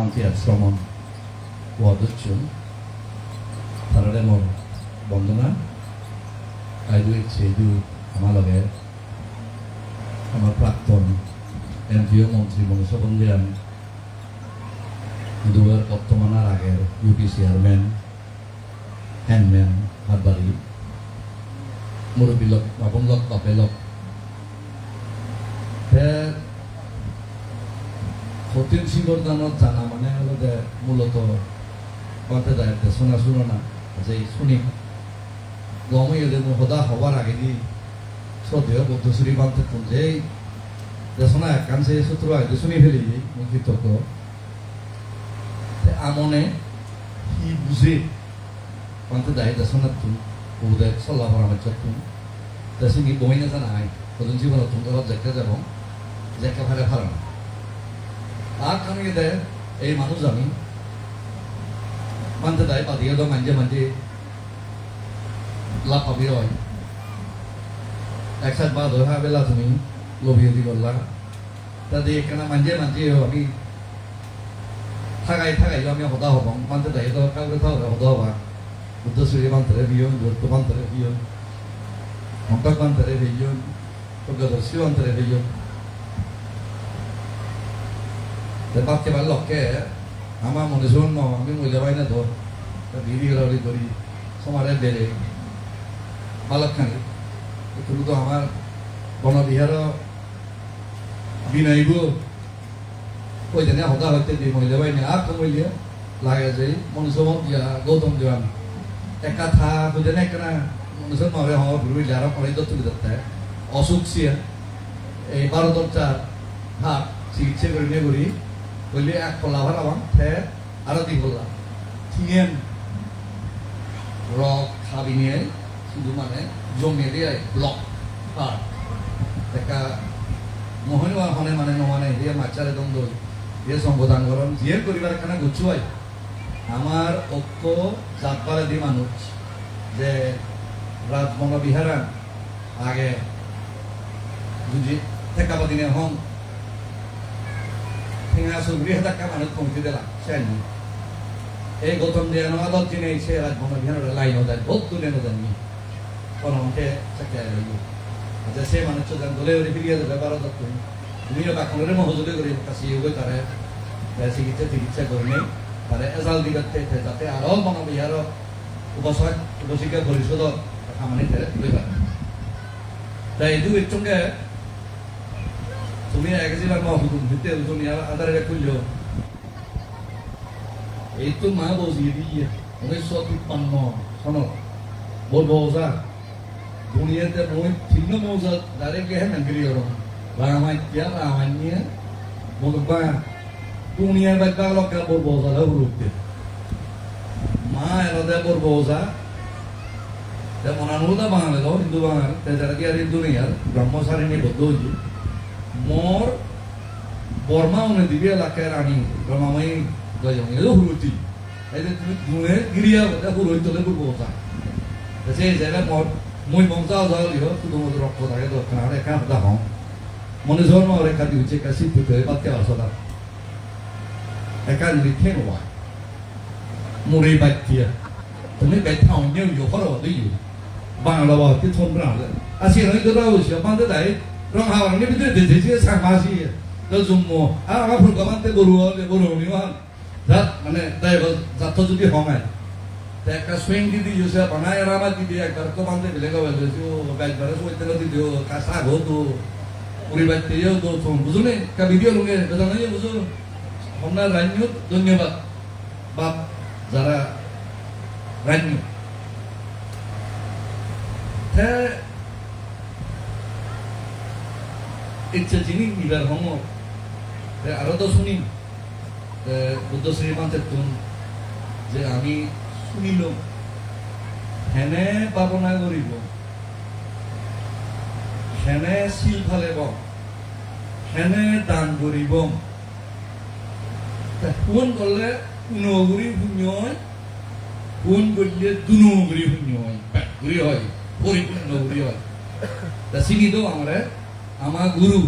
শান্তি আশ্রমণ ও অধ্যক্ষ তারাৰে মোৰ বন্দনা আইদু চেদু আমাৰ লগে আমাৰ প্ৰাক্তন এম পি অ মন্ত্রী মনীষা বন্দিয়ান দুয়ার বর্তমানের আগের ইউপি চেয়ারম্যান হ্যান্ডম্যান হাতবাড়ি মুরব্বী লোক বাপন লোক বাপে লোক সতীন সিংহর দানত জানা মানে হলো যে মূলত কথা যায় শোনা শুনো না, যে শুনি। গমে এলে সদা হবার আগে দি শ্রদ্ধেয় বদ্ধশ্রী বান্ধে কোন যে দেশনা একাংশে সূত্র আগে শুনি ফেলি কৃতজ্ঞ আমনে সি বুঝে বান্ধে দায় দেশনা তুম ওদে চল্লা পরামর্শ তুম। দেশনি বই না জানাই কদিন জীবন তুমি অলপ জেকে যাব, জেকে ফারে ফারা আর মানুষ আমি মানতে দেয় পাতিয়ে তো মানজে মানজে লাভ পাবি একসাথ বাদ হয় বেলা তুমি লবিয়ে দি বললা তা দিয়ে কেনা মানজে মানজে আমি থাকাই থাকাই আমি হদা হব মানতে দেয় তো কাউকে থাও হদা হবা বুদ্ধ শ্রী মান্তরে বিয়ন দুর্গ মান্তরে বিয়ন হংকক মান্তরে বিয়ন প্রজ্ঞদর্শী মান্তরে বিয়ন বাপকে ভালো লক্ষ্যে আমার মনে শোন আমি মহিলা পাই না তো। দিদি গেলি করি সমারে বেড়ে। বালকখানি কিন্তু তো আমার বনবিহার বিনয়ব। ওই দিনে হতা হইতে দিয়ে মহিলা পাই না। আর কমইলে লাগে যে মনুষ্য দিয়া গৌতম দেওয়ান। একা থা বুঝে না একটা মনুষ্য মারে হওয়া ঘুরবি যারা পরে দত্ত দিতে। অসুখ সিয়া এই বারো দরজা হাত চিকিৎসা করে নিয়ে করি বললি এক কলা ভাড়াবাম থে আরও দি বললাম থিয়েন রক খাবি নিয়ে শুধু মানে জমিয়ে দিয়ে ব্লক আর দেখা, মহনি হনে মানে নমানে দিয়ে মাচারে দ্বন্দ্ব দিয়ে সম্বোধন করন যিয়ে করিবার এখানে গুছুয়াই আমার ঐক্য জাতপালে দি মানুষ, যে রাজবঙ্গ বিহারান, আগে বুঝি ঠেকা দিনে হং ঠেঙা সুগ্রী হেতাকা মানুষ কমিটি দিলাম, সেনি। এই গৌতম দিয়ে নগাদত দিনে সে রাজভঙ্গ বিহারের লাইন দেয় বহুত দূরে নদেননি কোন অঙ্কে চাকরি আইলো আচ্ছা সে মানুষ যেন, দলে ওরে ফিরিয়ে দেবে বারো দত্ত তুমি বাকনরে মহজুলে করি কাছে ইয়ে তারে চিকিৎসা চিকিৎসা করে নেই। তারে এজাল দিগতে যাতে আরও মন বিহার উপসক উপশিক্ষা পরিষদ খামানি তারে তুলে পারে তাই দুই সঙ্গে তুমি এক জেলার মহকুম ভিতরে তুমি আধারে খুললো। itu mah bos diri উনিশশো তিপ্পান্ন সনত বল বৌসা দুনিয়াতে মই ভিন্ন মৌসা ডাইরেক্ট হে নাগরি ওরম রামাইয়া রামাইয়া বলবা দুনিয়ার বাচ্চা লোক বল বৌসা লা উরুতে মা এলাদা বল বৌসা তে মনানুদা বাঙালি হিন্দু বাঙালি। তে যারা কি আর হিন্দু নেই আর ব্রহ্মচারিণী বদ্ধ হয়েছে মোর বর্মা উনি দিবি এলাকায় রানী ব্রহ্মামাই গজম এলো হুরুতি এই যে তুমি দুয়ে গিরিয়া ওটা হুরুই তোলে বুড়বো ওটা সেই জায়গায় মর মই মমতা যাও লিও শুধু মতো রক্ত থাকে দক্ষিণ আর একা হতা হম মনে জন্ম আর একা দিউছে একা করে বাদ কেলা সদা একা ঠেন ওয়াই মুরে বাচ্চিয়া তুমি বেথা অন্য ইউ হর ইউ বাংলা বাহতে থন ব্রালে আসি রই তো রাও সে বান্দে দাই রং হাওয়ার নি বিদে দে দে সামাসি তো জুম্মো আর আমার ফুল গামাতে গরু হলে গরু নিওয়ান জাত মানে তাই জাত যদি হমায় তা একটা সুইং দিদি জুসে বানায় রামা দিদি একবার তো বান্ধে বেলেগ বলে যে ও ব্যাগ বারে সইতে না দিদি ও কাসা গো তো পুরি বাইতে ইও তো তো বুঝুনে কা ভিডিও লুঙ্গে বেদা নাই বুঝু আমরা রান্য ধন্যবাদ বাপ যারা রান্য তা ইচ্ছে যিনি নিবার হম আরও তো শুনি বুদ্ধ শ্রীমান্তের তুন যে আমি শুনিল হেনে পাবনা করিব হেনে শিল ফালেব হেনে দান করিব কোন করলে উনগুৰি শূন্য হয় কোন করলে দুনগুৰি শূন্য হয় হয় পরিপূর্ণ হয়। তা চিনি তো আমরা আমার গুরু,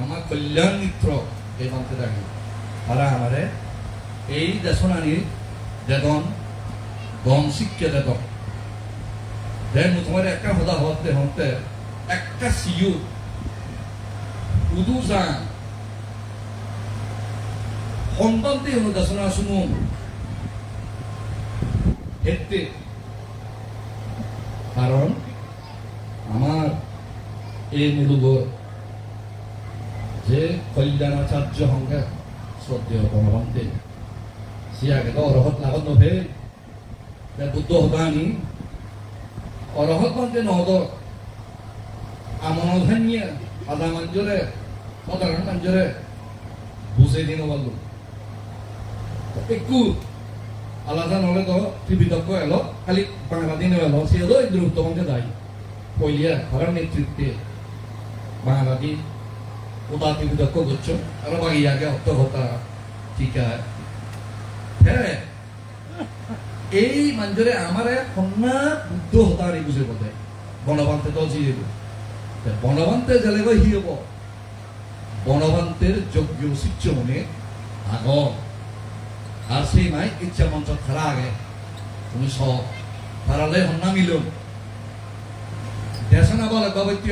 আমার কল্যাণ মিত্র এই মন্ত্রে রাখি তারা আমারে এই দেশনানি দেদন গম শিক্ষা দেদন দেন তোমার একটা হদা হতে হতে একটা সিউ উদু যান সন্তানতে হলো দেশনা শুনো। হেতে কারণ এই মুলুগর যে কল্যাণাচার্য সংঘে শ্রদ্ধেয় গণভন্তে সিয়াকে অরহত লাভত নভে। বুদ্ধ হবানি অরহত বন্তে নহদ আমন ধানিয়ে আদা মঞ্জুরে সাধারণ মঞ্জুরে বুঝে দিন বলল। একটু আলাদা নহলে তো ত্রিবিদক্ষ এলো, খালি বাংলা দিনে এলো সে দ্রুত বন্ধে দায়ী। পইলিয়া হরার নেতৃত্বে বাংলাদেশ উদা ত্রিবিদক্ষ গুচ্ছ আর বাগিয়াকে হত্য হতা টিকা হ্যাঁ এই মঞ্জুরে আমারে কন্যা বুদ্ধ হতারি বুঝে বোধে বনবান্তে তো জিয়ে বনবান্তে জেলে হি হব বনবান্তের যোগ্য শিষ্য মনে আগ আর সেই মাই ইচ্ছা মঞ্চ খারা আগে তুমি সব তারালে হন্না মিলুন দেশনা বলে বাবত্য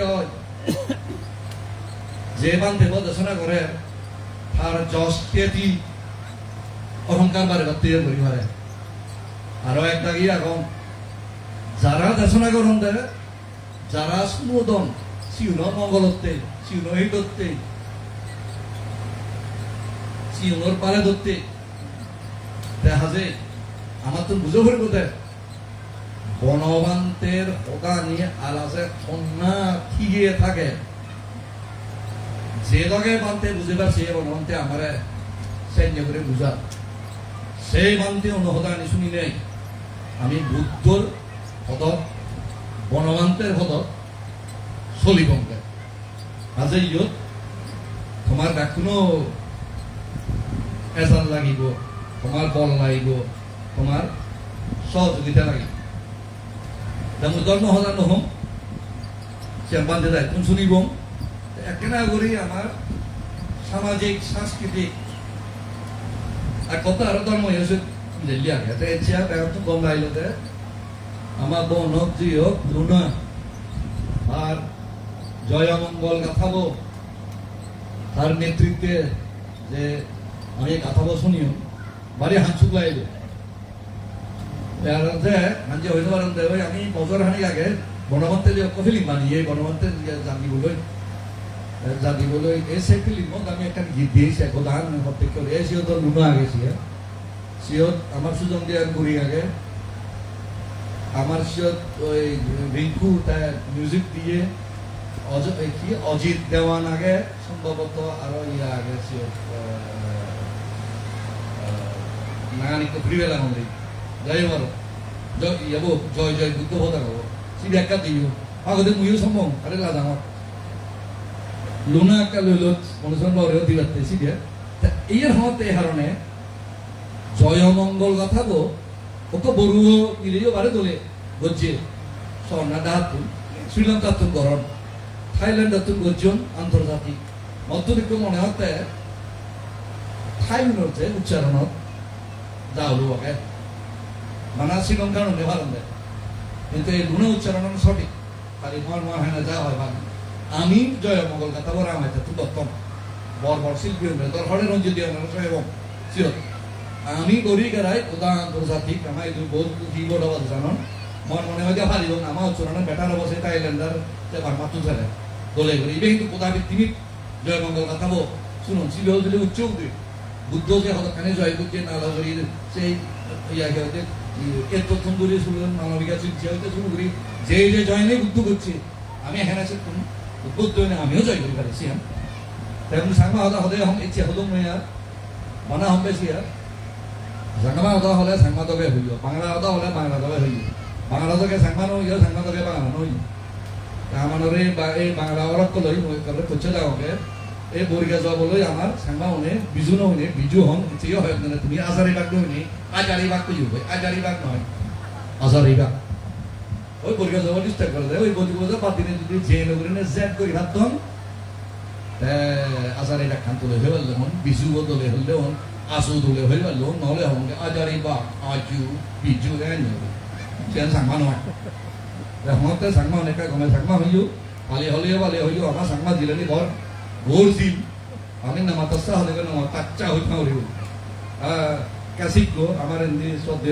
যে বান্ধে দেশনা করে তার যশ খ্যাতি অহংকার বারে বাড়তে পরিবারে আরও একটা গিয়ে এখন যারা দেশনা করুন দেয় যারা সুনোদন সিউন মঙ্গলত্বে সিউন এই দত্তে সিউনর পারে দত্তে, দেখা যে আমার তো বুঝে ভরি কোথায় বনবান্তের হগা নিয়ে আলাসে কন্যা ঠিকিয়ে থাকে। যে লগে বানতে বুঝে পারছে বনবান্তে আমারে সৈন্য করে বুঝা সেই বানতে অনুহদা আনি শুনি নেই। আমি বুদ্ধর হদত বনবান্তের হদত চলিবংকে আজি ইয়ত তোমার এখনও এজাল লাগিব তোমার বল লাগিব তোমার সহযোগিতা লাগিব। জন্ম হজা নহম চেম্বান্ধে দায়িত্ব শুনিব? করে আমার সামাজিক, সাংস্কৃতিক আর কত আরও ধর্ম কম লাইলতে আমার বোন হোক, জি হোক লুনা আর জয়মঙ্গল গাথাবো। তার নেতৃত্বে যে আমি গাথাবো শুনিও, বাড়ি যে পারেন দে আমি বছর হানি আগে বনবন্তে যে ফিলিম বানিয়ে বনবন্তে জানিবলৈ জানিবলৈ এই সেই ফিলিমত আমি একটা গীত দিয়েছি প্রত্যেক করে এই আগে সিয়া সিয়ত সুজন দিয়ার ঘুরি আগে। আমার সিয়ত ওই মিউজিক দিয়ে কি? অজিত দেওয়ান আগে, সম্ভবত আরও ইয়া আগে সিয়ত নাগানিক ফ্রিবেলা মন্দির জয় বলো। জয়, ইয়াবো, জয় জয়, বুদ্ধ হতা গাবো সি ব্যাখ্যা দিও। আগতে মুইও সম্ভব। আরে লাদা লুনা একটা লইল মনুষ্য বাবুরেও দিবাতে সি দিয়ে এই হতে হারণে জয়মঙ্গল কথা গো ওকে বড়ু ইলিও বারে দোলে গজ্জে। স্বর্ণা ডাহাতুন শ্রীলঙ্কা তুন গরম থাইল্যান্ড তুন গজ্জন, আন্তর্জাতিক। মধ্যদিক মনে হতে থাইল্যান্ড উচ্চারণত যাওলো ওকে মানা শ্রীলঙ্কার ভালো দেয় কিন্তু এই গুণ উচ্চারণ সঠিক। খালি মর মর হয় যা হয় ভালো। আমি জয়মঙ্গল বলে আমার তুই দত্তম বর বর শিল্পী হবে তোর হরে রঞ্জিত এবং সিও আমি গরি গেরাই খোদা আন্তর্জাতিক আমার এই বহুত কিবোর্ড অবাদ জানন। মন মনে হয় ভালো না আমার উচ্চারণ বেটার অবশ্যই থাইল্যান্ডার যে বার্মা তুই ফেলে দলে গরি ইবে কিন্তু খোদা ভিত্তিমি জয়মঙ্গল কথা বো শুনুন, শিবে যদি উচ্চ উদ্যোগ বুদ্ধ যে হতখানে জয় করছে নালা করি সেই ইয়াকে হতে এর প্রথম করে শুনলেন, মানবিকা চিকিৎসা হইতে শুরু করি। যে যে জয় নেই বুদ্ধ করছে আমি এখানে আছে তুমি বুদ্ধ হয়ে আমিও জয় করি পারিছি হ্যাঁ তেমন সাংমা হতা হতে হম, ইচ্ছে হতো মই আর মানা হম বেশি আর সাংমা হতা হলে সাংমা তবে হইব বাংলা হতা হলে বাংলা তবে হইব বাংলা তকে সাংমা নই সাংমা তকে বাংলা নই আমানরে এই বাংলা অরক লই মই কলে কচ্ছে যাওকে এই বরিকা যাবলৈ আমাৰ চাংমা হনে, বিজু নহনে বিজু হন এতিয়াও হয় মানে তুমি আজাৰী বাগ নহনে আজাৰী বাগ কৈছো আজাৰী বাগ নহয়, আজাৰী বাগ। ওই পরীক্ষা যখন ডিস্টার্ব করে দেয় ওই প্রতিবন্ধক বাতিলে যদি জে এল করে জ্যাড করে রাখতাম আজার এটা খান তুলে হয়ে পারলে হন বিশু বদলে হলে হন আসু দলে হয়ে পারলে হন, নহলে হন আজারি বা আচু বিজু এন সে সাংমা নয় হতে সাংমা গমে সাংমা হইল। পালি হলে পালি হইল আমার সাংমা দিলেনি বর ভোর দিন, আমি না মাতাসা আচ্ছা হলে গেল কাচ্চা হইতে হইল কাশিক আমার এমনি সদ্য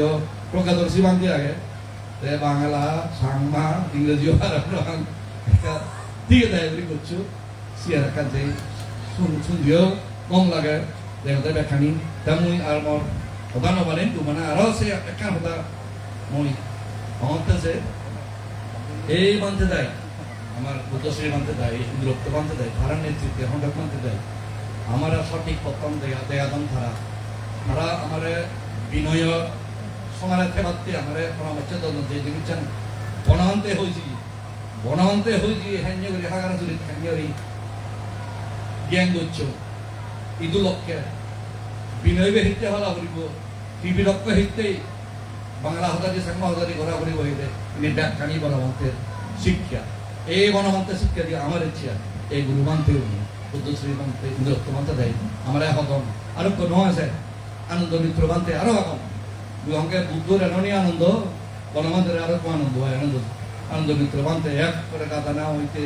প্রকাদর্শী বাঙ্গি আগে বাংলা, সাংমা, ইংরেজি ঠিক আছে এগুলি করছ। সিয়ার কাজে শুন শুন কম লাগে। দেহতে বেখানি তেমনি আর মোর হতা নবালেন তু মানে আরও সে একা হতা মই। অন্তছে এই বান্ধে দেয়। আমার বুদ্ধশ্রী বান্ধে দেয় ইন্দ্রপ্ত বান্ধে দেয়, ধারার নেতৃত্বে হন্ডক বান্ধে দেয়। আমার সঠিক পতন দেয়া দেয়াদন ধারা। তারা আমার বিনয় সমানে থেবাত্তি আমার পরামর্শ দন, যে দিচ্ছেন বনহন্তে হয়েছি বনহন্তে হয়েছি হ্যাঞ্জে করে, হাগারা চুরি হ্যাঞ্জরি জ্ঞান করছ ইদুলক্ষে বিনয় হিতে হলা করিব, টিভি লক্ষ্য হিতে। বাংলা হতাদি সাংমা হতাদি ঘোরা ঘুরি হইতে ইনি ব্যাখ্যানি বনমন্তের শিক্ষা। এই বনমন্তের শিক্ষা দিয়ে আমার ইচ্ছা এই গুরুমান্তে বুদ্ধশ্রী মান্তে ইন্দ্রত্ব মান্তে দেয়। আমার এখন আরও কোনো আছে আনন্দ মিত্র মান্তে আরও এখন দুহংকে বুদ্ধর এননি আনন্দ বনমন্ত্রের আরও আনন্দ হয়, আনন্দ আনন্দ মিত্র মান্তে। এক করে কাদা না হইতে,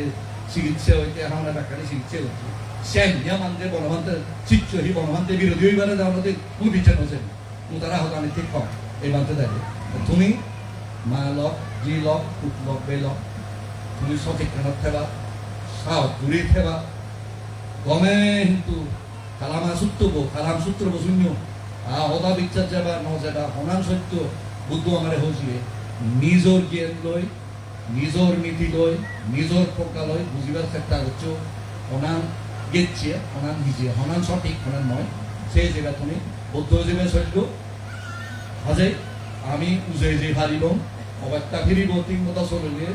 চিকিৎসা হইতে আমরা ব্যাখ্যানি চিকিৎসা হচ্ছে স্যান্যা মানতে বনমন্ত্রে চিচ্ছ হি বনমন্ত্রে বিরোধী হইবারে মধ্যে কোনো বিচার হচ্ছে তারা হতো আমি ঠিক কম এই মানতে দেয় তুমি মা লক জি লক কুট লক বে লক তুমি সঠিক কানত থেবা সাও দূরে থেবা। গমে কিন্তু কালামা সূত্রব কালাম সূত্রব শূন্য। আ হদা বিচার যাবা ন যাবা সনান সত্য। বুদ্ধ আমারে হইছিলে নিজর জ্ঞান লই, নিজর নীতি লই, নিজর প্রজ্ঞা লই বুঝিবার চেষ্টা করছ। সনান গেছে সনান নিজে সনান সঠিক সনান নয়। সেই জায়গা তুমি বৌদ্ধ জীবে সত্য, হাজে আমি উজে যে হারিব, অবাক্তা ফিরিব, তিন কথা চলিলে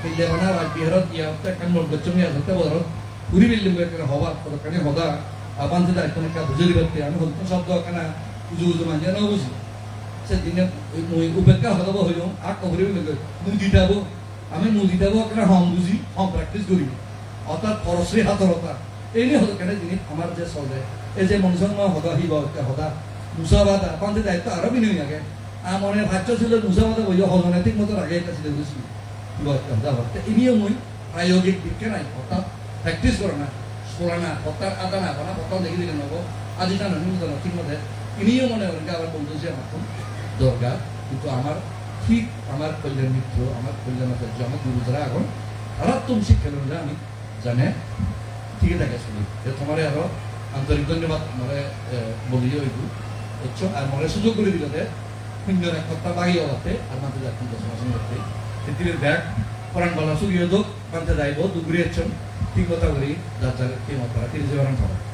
কিল্লে মানে রাজ বিহারত ইয়াতে কান মন গচ্ছমি আছে বদরত, পুরি হবার পর হদা কা বুঝে দিবে আমি হলতো শব্দ কানা উজু মানে না বুঝি। সে দিনে মই উপেক্ষা হদব হইল আক কবরি বিল্ডিং মুদি দাব আমি মুদি দাব কানা হম বুঝি, হম প্র্যাকটিস করি। অর্থাৎ পরশ্রী হাতরতা এই নিয়ে হতো কেন জিনিস আমার যে চলে। এই যে মনুষ্য হদা হিব হদা মুসাবাদা পান্তে দায়িত্ব আরও বিনয় আগে। আর মনে ভাষ্য ছিল মুসাবাদা বই হজনে ঠিক মতো আগে একটা ছিল বুঝি ইনিও মই প্রায়োগিক দিকে নাই অর্থাৎ প্র্যাকটিস করে না আদা না করা হত্যা দেখি দেখে নেব আজি জানো ঠিক মতে, ইনিও মনে করেন আবার বন্ধু যে আমার দরকার কিন্তু আমার ঠিক আমার কল্যাণ মিত্র আমার কল্যাণ আচার্য আমার গুরুদারা এখন আরাত্তম শিক্ষা লড়লে আমি জানে ঠিকই থাকে শুনি যে তোমারে আরও আন্তরিক ধন্যবাদ মরে বলিও এইটো বুঝছ আর মরে সুযোগ করে দিলে শূন্য এক সপ্তাহ বাগিয়ে ওলাতে আর মাঝে যাচ্ছেন দশ মাসের মধ্যে সেটির ব্যাগ কোরআন বলা সুগিয়ে দোক পান্তে যাইব দুগুড়ি কথা করি যার যার কি